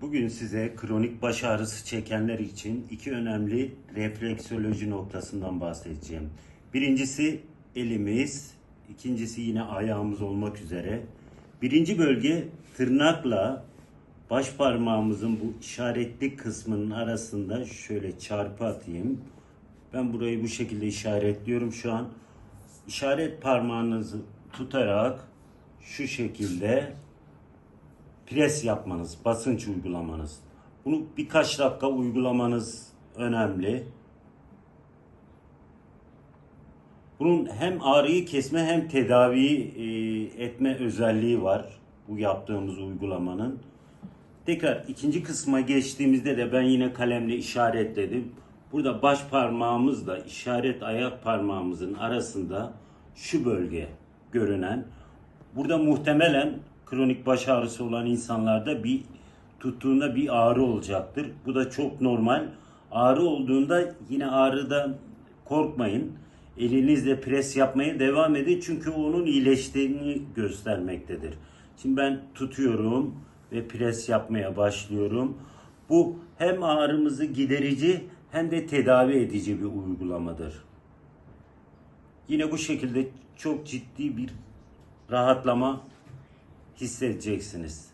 Bugün size kronik baş ağrısı çekenler için iki önemli refleksoloji noktasından bahsedeceğim. Birincisi elimiz, ikincisi yine ayağımız olmak üzere. Birinci bölge tırnakla baş parmağımızın bu işaretli kısmının arasında şöyle çarpı atayım. Ben burayı bu şekilde işaretliyorum şu an. İşaret parmağınızı tutarak şu şekilde pres yapmanız, basınç uygulamanız. Bunu birkaç dakika uygulamanız önemli. Bunun hem ağrıyı kesme hem tedavi e, etme özelliği var bu yaptığımız uygulamanın. Tekrar ikinci kısma geçtiğimizde de ben yine kalemle işaretledim. Burada baş parmağımızla işaret ayak parmağımızın arasında şu bölge görünen. Burada muhtemelen kronik baş ağrısı olan insanlarda bir tuttuğunda bir ağrı olacaktır. Bu da çok normal. Ağrı olduğunda yine ağrıdan korkmayın. Elinizle pres yapmaya devam edin çünkü onun iyileştiğini göstermektedir. Şimdi ben tutuyorum ve pres yapmaya başlıyorum. Bu hem ağrımızı giderici hem de tedavi edici bir uygulamadır. Yine bu şekilde çok ciddi bir rahatlama hissedeceksiniz.